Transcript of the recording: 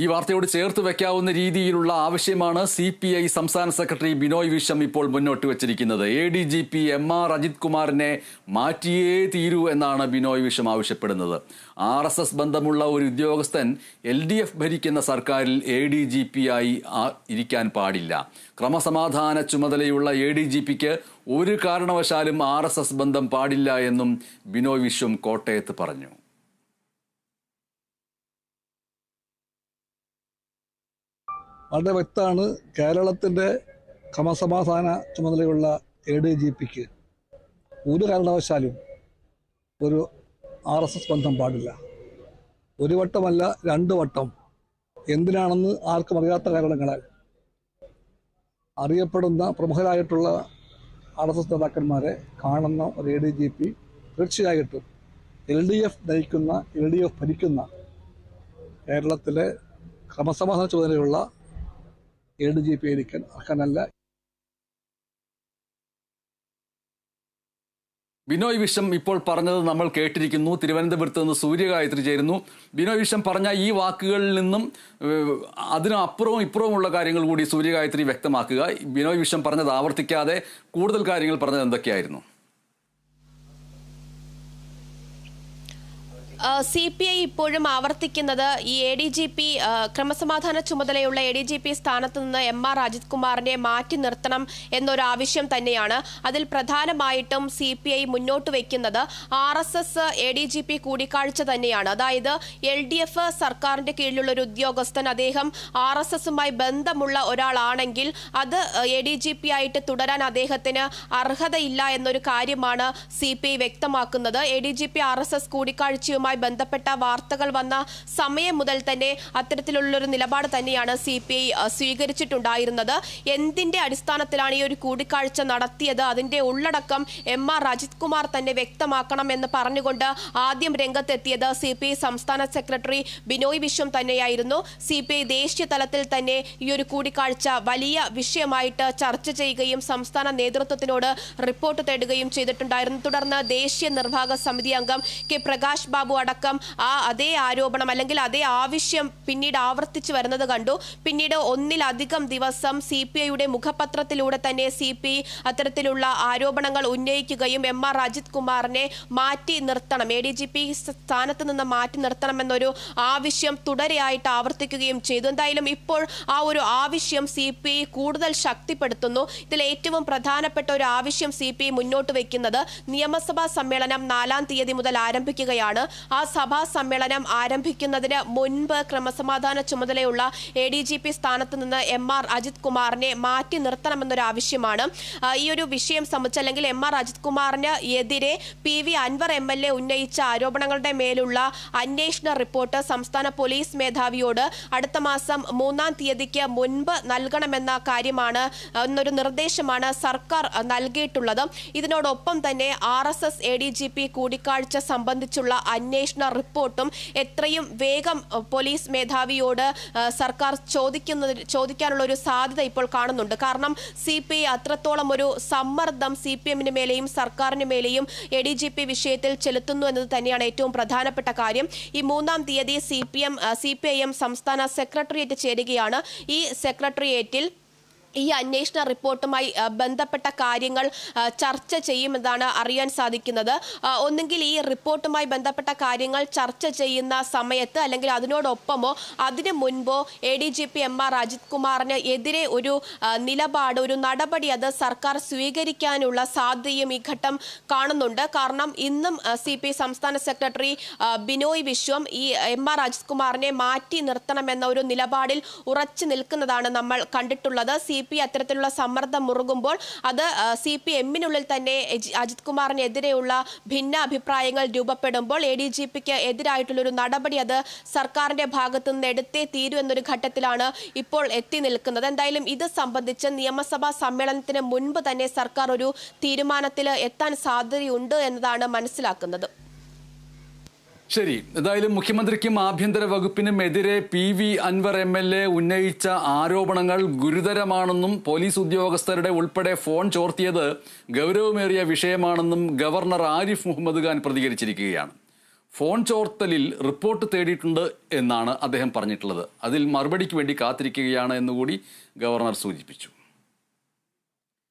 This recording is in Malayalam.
ഈ വാർത്തയോട് ചേർത്ത് വെക്കാവുന്ന രീതിയിലുള്ള ആവശ്യമാണ് സി പി ഐ സംസ്ഥാന സെക്രട്ടറി ബിനോയ് വിശ്വം ഇപ്പോൾ മുന്നോട്ട് വെച്ചിരിക്കുന്നത്. A D G P M R Ajith കുമാറിനെ മാറ്റിയേ തീരൂ എന്നാണ് ബിനോയ് വിശ്വം ആവശ്യപ്പെടുന്നത്. ആർ എസ് എസ് ബന്ധമുള്ള ഒരു ഉദ്യോഗസ്ഥൻ എൽ ഡി എഫ് ഭരിക്കുന്ന സർക്കാരിൽ എ ഡി ജി പി ആയി ഇരിക്കാൻ പാടില്ല. ക്രമസമാധാന ചുമതലയുള്ള എ ഡി ജി പിക്ക് ഒരു കാരണവശാലും ആർ എസ് എസ് ബന്ധം പാടില്ല എന്നും ബിനോയ് വിശ്വം കോട്ടയത്ത് പറഞ്ഞു. വളരെ വ്യക്തമാണ് കേരളത്തിന്റെ ക്രമസമാധാന ചുമതലയുള്ള എ ഡി ജി പിക്ക് ഒരു കാരണവശാലും ഒരു ആർ എസ് എസ് ബന്ധം പാടില്ല. ഒരു വട്ടമല്ല രണ്ട് വട്ടം. എന്തിനാണെന്ന് ആർക്കും അറിയാത്ത കാരണങ്ങളാൽ അറിയപ്പെടുന്ന പ്രമുഖരായിട്ടുള്ള ആർ എസ് എസ് നേതാക്കന്മാരെ കാണുന്ന ഒരു എ ഡി ജി പി തീർച്ചയായിട്ടും എൽ ഡി എഫ് നയിക്കുന്ന എൽ ഡി എഫ് ഭരിക്കുന്ന കേരളത്തിലെ ക്രമസമാധാന ചുമതലയുള്ള ഡി ജി പി ആയിരിക്കാൻ അർഹനല്ല. ബിനോയ് വിഷം ഇപ്പോൾ പറഞ്ഞത് നമ്മൾ കേട്ടിരിക്കുന്നു. തിരുവനന്തപുരത്ത് നിന്ന് സൂര്യഗായത്രി ചേരുന്നു. ബിനോയ് വിഷം പറഞ്ഞ ഈ വാക്കുകളിൽ നിന്നും അതിനപ്പുറവും ഇപ്പുറവുമുള്ള കാര്യങ്ങൾ കൂടി സൂര്യഗായത്രി വ്യക്തമാക്കുക. ബിനോയ് വിഷം പറഞ്ഞത് ആവർത്തിക്കാതെ കൂടുതൽ കാര്യങ്ങൾ പറഞ്ഞത് എന്തൊക്കെയായിരുന്നു? സി പി ഐ ഇപ്പോഴും ആവർത്തിക്കുന്നത് ഈ എ ഡി ജി പി ക്രമസമാധാന ചുമതലയുള്ള എ ഡി ജി പി സ്ഥാനത്ത് നിന്ന് എം ആർ അജിത് കുമാറിനെ മാറ്റി നിർത്തണം എന്നൊരു ആവശ്യം തന്നെയാണ്. അതിൽ പ്രധാനമായിട്ടും സി പി ഐ മുന്നോട്ട് വയ്ക്കുന്നത് R S S A D G P കൂടിക്കാഴ്ച തന്നെയാണ്. അതായത് എൽ ഡി എഫ് സർക്കാരിന്റെ കീഴിലുള്ള ഒരു ഉദ്യോഗസ്ഥൻ അദ്ദേഹം ആർ എസ് എസുമായി ബന്ധമുള്ള ഒരാളാണെങ്കിൽ അത് എ ഡി ജി പി ആയിട്ട് തുടരാൻ അദ്ദേഹത്തിന് അർഹതയില്ല എന്നൊരു കാര്യമാണ് സി പി ഐ വ്യക്തമാക്കുന്നത്. A D G P R S S കൂടിക്കാഴ്ചയുമായി ബന്ധപ്പെട്ട വാർത്തകൾ വന്ന സമയം മുതൽ തന്നെ അത്തരത്തിലുള്ളൊരു നിലപാട് തന്നെയാണ് സി പി ഐ സ്വീകരിച്ചിട്ടുണ്ടായിരുന്നത്. എന്തിന്റെ അടിസ്ഥാനത്തിലാണ് ഈ ഒരു കൂടിക്കാഴ്ച നടത്തിയത്? അതിന്റെ ഉള്ളടക്കം എം ആർ അജിത് കുമാർ തന്നെ വ്യക്തമാക്കണം എന്ന് പറഞ്ഞുകൊണ്ട് ആദ്യം രംഗത്തെത്തിയത് സി പി ഐ സംസ്ഥാന സെക്രട്ടറി ബിനോയ് വിശ്വം തന്നെയായിരുന്നു. സി പി ഐ ദേശീയ തലത്തിൽ തന്നെ ഈ ഒരു കൂടിക്കാഴ്ച വലിയ വിഷയമായിട്ട് ചർച്ച ചെയ്യുകയും സംസ്ഥാന നേതൃത്വത്തിനോട് റിപ്പോർട്ട് തേടുകയും ചെയ്തിട്ടുണ്ടായിരുന്നു. തുടർന്ന് ദേശീയ നിർവാഹക സമിതി അംഗം കെ പ്രകാശ് ബാബു അടക്കം ആ അതേ ആരോപണം അല്ലെങ്കിൽ അതേ ആവശ്യം പിന്നീട് ആവർത്തിച്ചു വരുന്നത് കണ്ടു. പിന്നീട് ഒന്നിലധികം ദിവസം സി പി ഐയുടെ മുഖപത്രത്തിലൂടെ തന്നെ സി പി അത്തരത്തിലുള്ള ആരോപണങ്ങൾ ഉന്നയിക്കുകയും എം ആർ അജിത് കുമാറിനെ മാറ്റി നിർത്തണം. എ ഡി ജി പി സ്ഥാനത്ത് നിന്ന് മാറ്റി നിർത്തണമെന്നൊരു ആവശ്യം തുടരെയായിട്ട് ആവർത്തിക്കുകയും ചെയ്തു. എന്തായാലും ഇപ്പോൾ ആ ഒരു ആവശ്യം സി പി ഐ കൂടുതൽ ശക്തിപ്പെടുത്തുന്നു. ഇതിൽ ഏറ്റവും പ്രധാനപ്പെട്ട ഒരു ആവശ്യം സി പി ഐ മുന്നോട്ട് വയ്ക്കുന്നത് നിയമസഭാ സമ്മേളനം നാലാം തീയതി മുതൽ ആരംഭിക്കുകയാണ്. ആ സഭാ സമ്മേളനം ആരംഭിക്കുന്നതിന് മുൻപ് ക്രമസമാധാന ചുമതലയുള്ള എ ഡി ജി പി സ്ഥാനത്ത് നിന്ന് എം ആർ അജിത് കുമാറിനെ മാറ്റി നിർത്തണമെന്നൊരു ആവശ്യമാണ്. ഈ ഒരു വിഷയം സംബന്ധിച്ച് അല്ലെങ്കിൽ എം ആർ അജിത് കുമാറിന് എതിരെ P V Anvar M L A ഉന്നയിച്ച ആരോപണങ്ങളുടെ മേലുള്ള അന്വേഷണ റിപ്പോർട്ട് സംസ്ഥാന പോലീസ് മേധാവിയോട് അടുത്ത മാസം മൂന്നാം തീയതിക്ക് മുൻപ് നൽകണമെന്ന കാര്യമാണ് എന്നൊരു നിർദ്ദേശമാണ് സർക്കാർ നൽകിയിട്ടുള്ളത്. ഇതിനോടൊപ്പം തന്നെ R S S A D G P കൂടിക്കാഴ്ച സംബന്ധിച്ചുള്ള അന്വേഷണ റിപ്പോർട്ടും എത്രയും വേഗം പോലീസ് മേധാവിയോട് സർക്കാർ ചോദിക്കുന്ന ചോദിക്കാനുള്ള ഒരു സാധ്യത ഇപ്പോൾ കാണുന്നുണ്ട്. കാരണം സി പി ഐ അത്രത്തോളം ഒരു സമ്മർദ്ദം സി പി എമ്മിന് മേലെയും സർക്കാരിന് മേലെയും എ ഡി ജി പി വിഷയത്തിൽ ചെലുത്തുന്നു എന്നത് തന്നെയാണ് ഏറ്റവും പ്രധാനപ്പെട്ട കാര്യം. ഈ മൂന്നാം തീയതി C P M C P I M സംസ്ഥാന സെക്രട്ടേറിയറ്റ് ചേരുകയാണ്. ഈ സെക്രട്ടേറിയറ്റിൽ ഈ അന്വേഷണ റിപ്പോർട്ടുമായി ബന്ധപ്പെട്ട കാര്യങ്ങൾ ചർച്ച ചെയ്യുമെന്നാണ് അറിയാൻ സാധിക്കുന്നത്. ഒന്നുകിൽ ഈ റിപ്പോർട്ടുമായി ബന്ധപ്പെട്ട കാര്യങ്ങൾ ചർച്ച ചെയ്യുന്ന സമയത്ത് അല്ലെങ്കിൽ അതിനോടൊപ്പമോ അതിനു മുൻപോ A D G P M R Ajith കുമാറിന് എതിരെ ഒരു നിലപാട് ഒരു നടപടി അത് സർക്കാർ സ്വീകരിക്കാനുള്ള സാധ്യതയും ഈ ഘട്ടം കാണുന്നുണ്ട്. കാരണം ഇന്നും സി പി സംസ്ഥാന സെക്രട്ടറി ബിനോയ് വിശ്വം ഈ എം ആർ അജിത് കുമാറിനെ മാറ്റി നിർത്തണമെന്ന ഒരു നിലപാടിൽ ഉറച്ചു നിൽക്കുന്നതാണ് നമ്മൾ കണ്ടിട്ടുള്ളത്. സി പി അത്തരത്തിലുള്ള സമ്മർദ്ദം മുറുകുമ്പോൾ അത് സി പി എമ്മിനുള്ളിൽ തന്നെ അജിത് കുമാറിനെതിരെയുള്ള ഭിന്ന അഭിപ്രായങ്ങൾ രൂപപ്പെടുമ്പോൾ എ ഡി ജി പിക്ക് എതിരായിട്ടുള്ളൊരു നടപടി അത് സർക്കാരിന്റെ ഭാഗത്തു നിന്ന് എടുത്തേ തീരൂ എന്നൊരു ഘട്ടത്തിലാണ് ഇപ്പോൾ എത്തി നിൽക്കുന്നത്. എന്തായാലും ഇത് സംബന്ധിച്ച് നിയമസഭാ സമ്മേളനത്തിന് മുൻപ് തന്നെ സർക്കാർ ഒരു തീരുമാനത്തിൽ എത്താൻ സാധ്യതയുണ്ട് എന്നതാണ് മനസ്സിലാക്കുന്നത്. ശരി എന്തായാലും മുഖ്യമന്ത്രിക്കും ആഭ്യന്തര വകുപ്പിനും എതിരെ P V Anvar M L A ഉന്നയിച്ച ആരോപണങ്ങൾ ഗുരുതരമാണെന്നും പോലീസ് ഉദ്യോഗസ്ഥരുടെ ഉൾപ്പെടെ ഫോൺ ചോർത്തിയത് ഗൗരവമേറിയ വിഷയമാണെന്നും ഗവർണർ ആരിഫ് മുഹമ്മദ് ഖാൻ പ്രതികരിച്ചിരിക്കുകയാണ്. ഫോൺ ചോർത്തലിൽ റിപ്പോർട്ട് തേടിയിട്ടുണ്ട് എന്നാണ് അദ്ദേഹം പറഞ്ഞിട്ടുള്ളത്. അതിൽ മറുപടിക്ക് വേണ്ടി കാത്തിരിക്കുകയാണ് എന്നുകൂടി ഗവർണർ സൂചിപ്പിച്ചു.